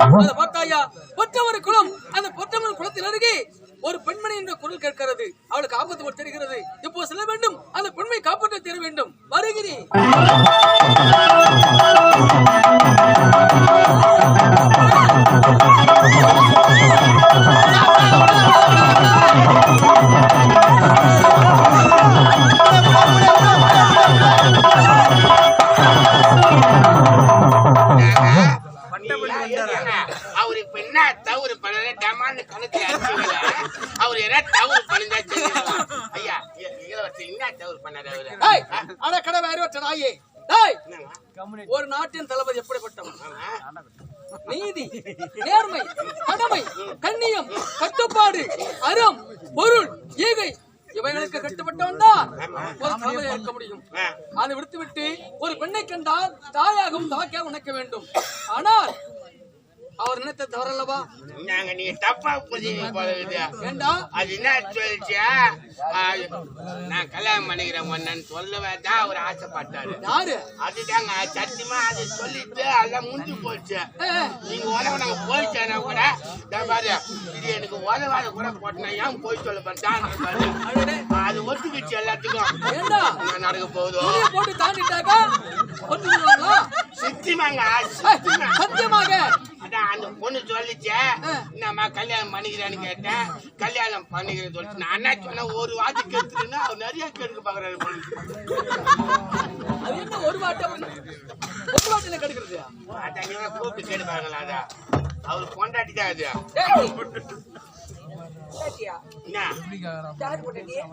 அதை பார்த்தாயா தவறு பண்ணல டமான்னு கணக்கு அவர் என்ன தவறு பண்ணிருந்தா. ஐயா என்ன தவறு பண்ணாரு அவரு அட கடை நாயே டேய், என்னங்க? ஒரு நாட்டின் தளபதி எப்படிப்பட்டவன். நீதி நேர்மை கடமை கண்ணியம் கட்டுப்பாடு அறம் பொருள் ஈகை இவைகளுக்கு கட்டுப்பட்டவன் தான் ஒரு தளபதியாக இருக்க முடியும். அதை விடுத்துவிட்டு ஒரு பெண்ணை கண்டால் தாயாகவும் தாக்கியாக உணக்க வேண்டும் ஆனால் அவர் நினைத்த தவறல்லவா? நாங்க நீங்க தப்பா புரிஞ்சீங்க போல அது என்ன சொல்லிச்சு? ஆ, நான் கல்யாணம் பண்ணிக்கிறேன் ஒன்னு சொல்லவே தான் அவர் ஆசைப்பட்டாரு. யாரு? அதுதாங்க சத்தியமா அது சொல்லிட்டு எல்லாம் முடிஞ்சு போச்சு. நீங்க உதவ நாங்க போயிட்டேன்னா கூட பாரு இது எனக்கு உதவாத கூட போட்டேன் ஏன் போய் சொல்ல பாரு அடடே, அது ஒத்துக்கிச்சு எல்லாத்துக்கும். என்ன நடக்க போகுதோ? போட்டு தாண்டிட்டாக்கா? சித்திமா சத்தியமாக அந்த பொண்ணு சொல்லிச்சே என்னம்மா கல்யாணம் பண்ணிக்கிறேன்னு கேட்டேன். கல்யாணம் பண்ணிக்கிறேன்னு சொல்லிட்டு நான் என்ன சொன்னேன்? ஒரு வாட்டி கெடுத்துருன்னா அவர் நிறைய கெடுக்க பாக்குறாரு பொண்ணு ஒரு வாட்டை ஒரு வாட்டில கெடுக்கிறது கூப்பிட்டு கேடுப்பாங்களா அதான் அவர் கொண்டாட்டி தான் அது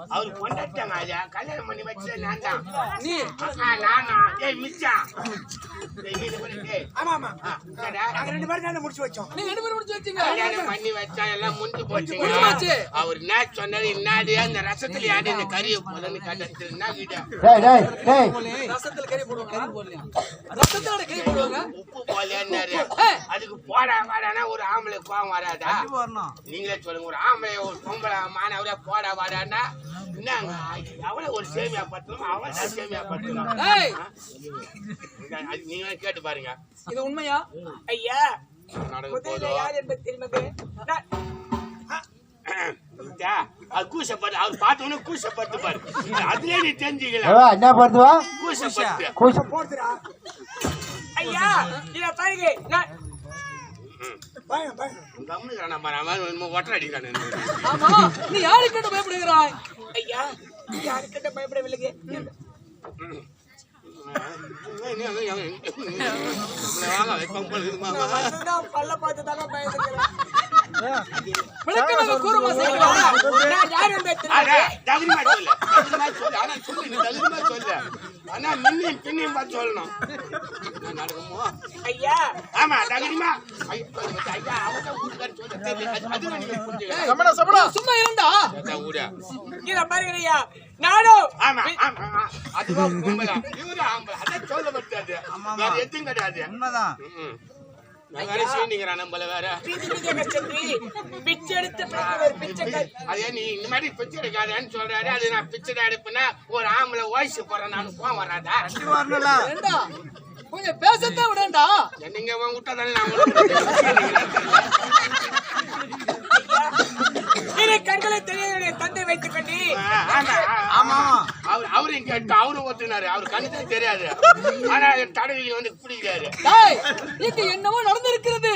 அவர் கொண்டாட்டாங்க கல்யாணம் பண்ணி வச்சது நான் தான். நீ. ஆ, நானா ஏய் மிச்சா. ஏய், நீ இது பண்ணு, ஏய். ஆ, என்னடா? நீங்க ரெண்டு பேரும் முடிச்சு வச்சீங்க. கல்யாணம் பண்ணி வச்சா எல்லாம் முடிஞ்சு போச்சு. அவர் என்ன சொன்னாரு இன்னாடி அந்த ரசத்துல யாரு இந்த கறியை போலன்னு வீடு. ரசத்துல கறி போடுவாங்க ரசத்தோட கறி போடுவாங்க? உப்பு போலன்னாரு. அதுக்கு போடா வாடானா ஒரு ஆம்பளை கோவம் வராதா? நீங்களே சொல்லுங்க ஒரு ஆம்பளை ஒரு பொம்பளை மாணவரே போடா வாடான்னா என்னங்க எவ்வளவு ஒரு சேமியா பத்தணும் அவன் தான் சேமியா பத்தணும் ஏய்! அது நீங்களே கேட்டு பாருங்க. இது உண்மையா? ஐயா என்ன பண்ணுவா கூசப்பட்டு ஐயா இத பாருங்க நான் கம்முனு காணா பாரு அவன் என்னமோ ஒட்டரை அடிக்கிறான் ஆமா நீ யாருக்கு கேட்டு பயப்படுகிறாய்? ஐயா யாருக்கிட்ட பயப்படவில்லைங்க? நான் பல்ல பார்த்து தாங்க பயந்துக்கிறேன் மாட்டேங்கிறாய் நான் யார் என்பது தெரியுமா? ஐயா. ஆமா தகுதிமா ஐயா அவங்க வீட்டுக்காரர் சொல்ல சமடா சும்மா இருந்தா ஊரா? நானும் ஆமா ஆமா. அதுதான் பொம்பளை இவரு ஆம்பளை. அதான் சொல்ல மாட்டாது வேற எதுவும் கிடையாது. உண்மைதான். சொல்றாரு. அது நான் பிச்சை தான் எடுப்பேன்னா ஒரு ஆம்பளை வயசு போறேன் நான் போக வராதா? கொஞ்சம் பேசத்தான் விடண்டா நீங்க விட்டா தானே நான் இனி கண்களை தெரிய தந்தை வைத்துக் கொண்டு ஆமா, அவர் அவரையும் கேட்டு அவரும் ஒத்துனாரு. அவர் கண்ணுக்கு தெரியாது. ஆனா தடவிகள் வந்து பிடிக்கிறாரு இங்க என்னவோ நடந்திருக்கிறது.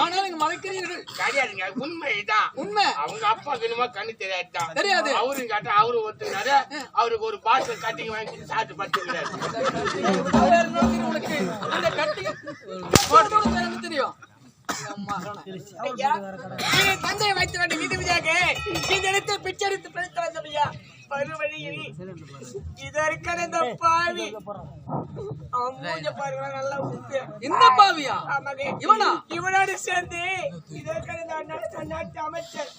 ஆனால் இங்க மறைக்கிறீர்கள் கிடையாதுங்க. உண்மைதான். உண்மை. அவங்க அப்பாவுக்கு என்னமோ கண்ணு தெரியாதுதான். தெரியாது. அவரும் கேட்டா அவரும் ஒத்துனாரு. அவருக்கு ஒரு பாட்டில் கட்டிங் வாங்கி சாப்பிட்டு என்ன தெரியும் உனக்கு? அந்த கட்டி கட்டோட பேர் என்ன தெரியும். தந்தையை வைத்து கொண்டு வீதி வீதியாக இந்த இடத்தை பிச்சை எடுத்து பிழைத்து வந்தோம் ஐயா மறுவழியில் இதற்கான இந்த பாவி. மூஞ்ச பாருங்க நல்லா உப்பு இந்த பாவியா? இவனா? இவனோடு சேர்ந்து நாட்டு அமைச்சர்.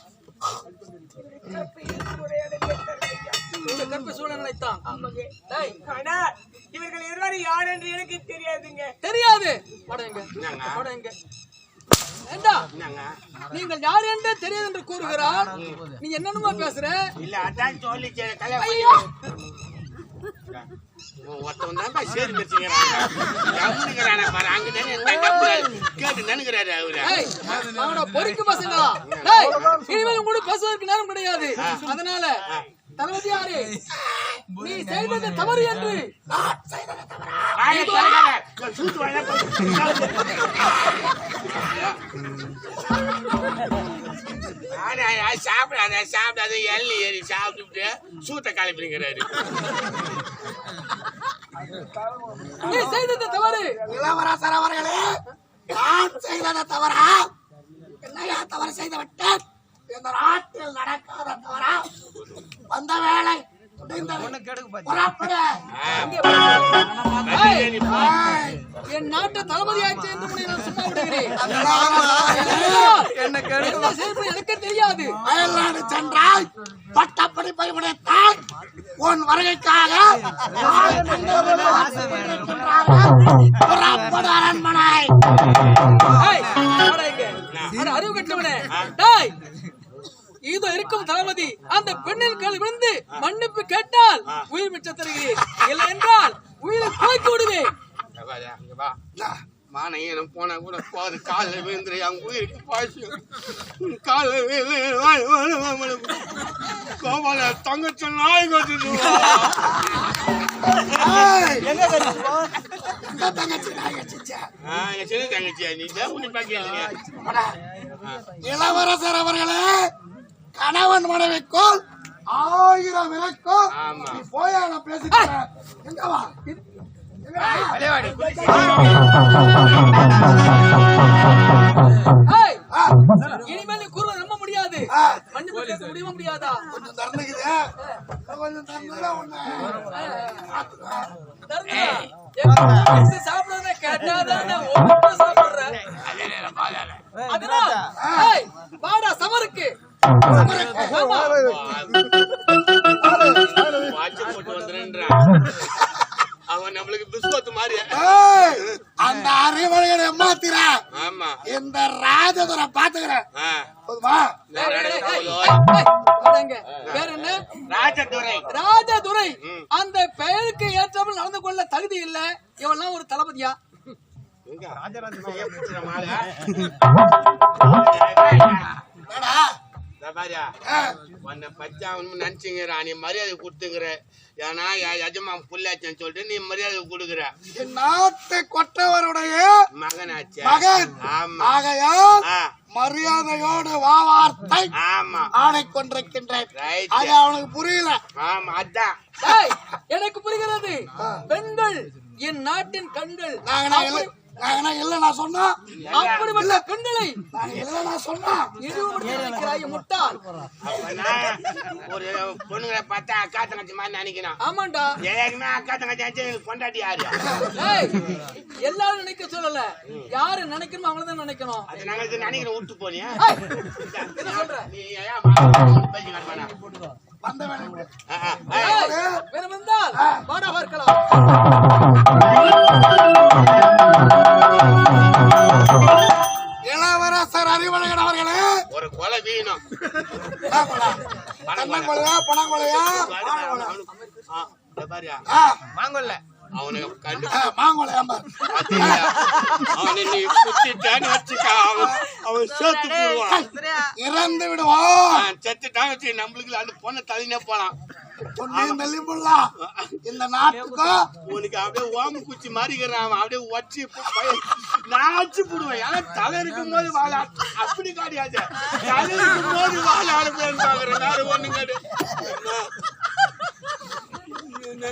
இந்த கற்ப டேய் ஆனா இவர்கள் இருவரும் யார் என்று எனக்கு தெரியாதுங்க. தெரியாது. படங்க என்னங்க? படங்க ஏண்டா? நீங்கள் யார் என்று தெரியாது என்று கூறுகிறார். நீ என்னென்னமோ பேசுற? இல்ல அதான் பண்ணி ஒருத்தவன் தான் சேரி மிச்சிக்கிறாங்க கம்முனுங்கிறானே பாரு அங்க தானே இருந்தா கம்முனாரு. கேட்டு நினைக்கிறாரு அவரு ஏய், அவன பொறுக்கு பசங்களா இனிமேல் உங்களுக்கு பேசுவதற்கு நேரம் கிடையாது. அதனால தளபதியாரே. நீ செய்தது தவறு என்று. போட்டு. ஆனா, அது சாப்பிடாத சாப்பிடாத எள்ளி ஏறி சாப்பிட்டுட்டு சூத்த கிளப்பிங்கிறாரு நீ செய்தது தவறு. இளவரசர் அவர்களே நான் செய்தத தவறா? என்னையா தவறு செய்து விட்டேன் இந்த நாட்டில் நடக்காத தவறா? வந்த வேலை. என் நாட்டு தளபதியாச்சு என்று சும்மா விடுகிறேன். என்ன செய்வது எனக்கு தெரியாது. அயல்நாடு சென்றாய் பட்டப்படிப்பை முடித்தாய் உன் வருகைக்காக அரண்மனை. அறிவு கட்டவனே. இதோ இருக்கும் தளபதி. அந்த பெண்ணின் கால் விழுந்து மன்னிப்பு கேட்டால் உயிர் மிச்சம் தருகிறேன் இல்லை என்றால் உயிரை போய்க்கு விடுவேன். இங்க வா, இங்க வா. மானம் ஈனம் போனா கூட போது காலில் விழுந்துரு அவங்க உயிருக்கு பாய்ச்சி காலில் விழுந்து கோபால தங்கச்சி நாய் கட்டுட்டு தங்கச்சியா? நீ தான் பாக்கலைங்க இளவரசர் அவர்களே! கணவன் மனைவிக்குள் ஆயிரம் விளக்கும் ஆமா. நீ போயா நான் பேசிக்கிறேன். இனிமேல் நீ கூறுவதை நம்ப முடியாது. மன்னிப்பு கேட்க முடியாதா? கொஞ்சம் கொஞ்சம் கேட்டாதானே. அதனால், ஏய், அவன் நம்மளுக்கு மாதிரி அந்த அறிவழகனை ஏமாத்திர ஆமா இந்த ராஜதுரை பாத்துக்கிறேன். போதுமா. பேர் என்ன ராஜதுரை ராஜதுரை. அந்த பெயருக்கு ஏற்றாமல் நடந்து கொள்ள தகுதி இல்ல இவெல்லாம் ஒரு தளபதியா எங்க? ஏன் பிடிச்சிட மாலை? என்னடா? இதோ பாரியா, ஏய், உன்னை பத்தி அவன் நினைச்சுங்கிற நீ மரியாதை கொடுத்துங்கிற ஏன்னா என் எஜமான் புள்ளாச்சேன்னு சொல்லிட்டு நீ மரியாதை கொடுக்குற. இந்நாட்டு கொற்றவருடைய மகனாச்சே. மகன். ஆமா. ஆகையால் மரியாதையோடு வா வார்த்தை ஆமா. ஆணை கொண்டிருக்கின்றேன். அது அவனுக்கு புரியல. ஆமா அதான். எனக்கு புரிகிறது. பெண்கள் என் நாட்டின் கண்கள் நாங்க இல்ல நான் சொன்னா அப்படிப்பட்ட பெண்களை நாங்க இல்ல நான் சொன்னா இழிவுபடுத்தி முட்டாள். ஒரு பொண்ணுங்களை பார்த்தா அக்கா தங்கச்சி மாதிரி நினைக்கணும் ஆமாண்டா. ஏற்கனவே அக்கா தங்கச்சி பொண்டாட்டி யாரு? எல்லாரும் நினைக்க சொல்லல. யாரு நினைக்கணுமோ அவங்கள தான் நினைக்கணும். அது நாங்க விட்டு போனியா நீ ஏன் மா- பேசி காட்டுவானா? வந்த வேலை விடு. ஆ, ஆ, ஏய், ஏய், விரும்பினால் வாடா பார்க்கலாம். அவனுக்கு அவனுக்கு கண்டு மாங்கொலையா? அவனை நீ குத்திட்டான்னு வச்சுக்க. அவன் அவன் சேர்த்து போடுவான். இறந்து விடுவோம். செத்துட்டான்னு வச்சு நம்மளுக்கு அந்த பொண்ணை தள்ளினே போலாம். தள்ளி போடலாம் இந்த நாட்டுக்கும் உனக்கு அப்படியே ஓம குச்சி மாறிக்கிறான் அவன் அப்படியே வச்சு நாச்சு போடுவேன். ஏன்னா தலை இருக்கும் போது வாழ அப்படி காட்டியாச்சு. தலை இருக்கும் போது வாழ ஆடுப்பேன் பாக்குறேன். வேற ஒண்ணு காட்டு என்ன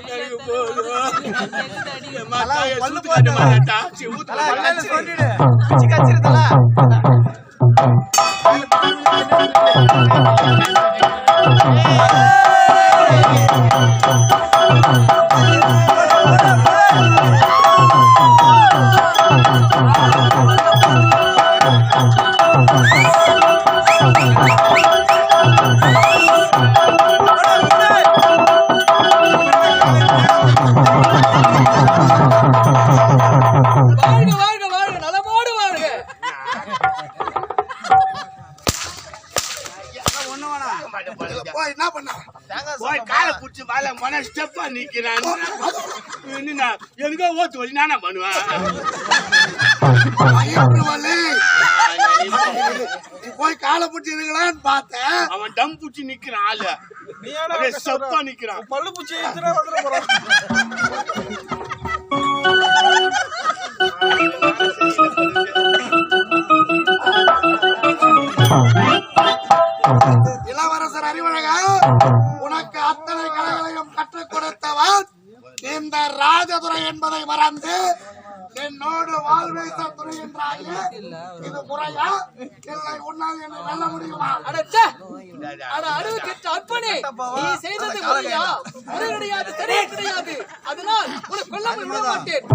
போய் என்ன பண்ண போய் காலை புடிச்சு மேல மன ஸ்டெப்பா நிக்கிறான் என்ன எதுக்கோ ஓத்து வழி நானே பண்ணுவேன் போய் காலை பிடிச்சிருக்கலான்னு பார்த்தேன் அவன் டம் புடிச்சு நிக்கிறான் ஆளு ஸ்டெப்பா நிக்கிறான் பல்லு என்னோடு வாழ்வேச துறைகின்றாயே இது முறையா? இல்லை உன்னால் என்னை வெல்ல முடியுமா? அற்பனே நீ செய்தது முறையா? முறை கிடையாது சரியா கிடையாது. அதனால் உன்னை கொல்லாமல் விட மாட்டேன்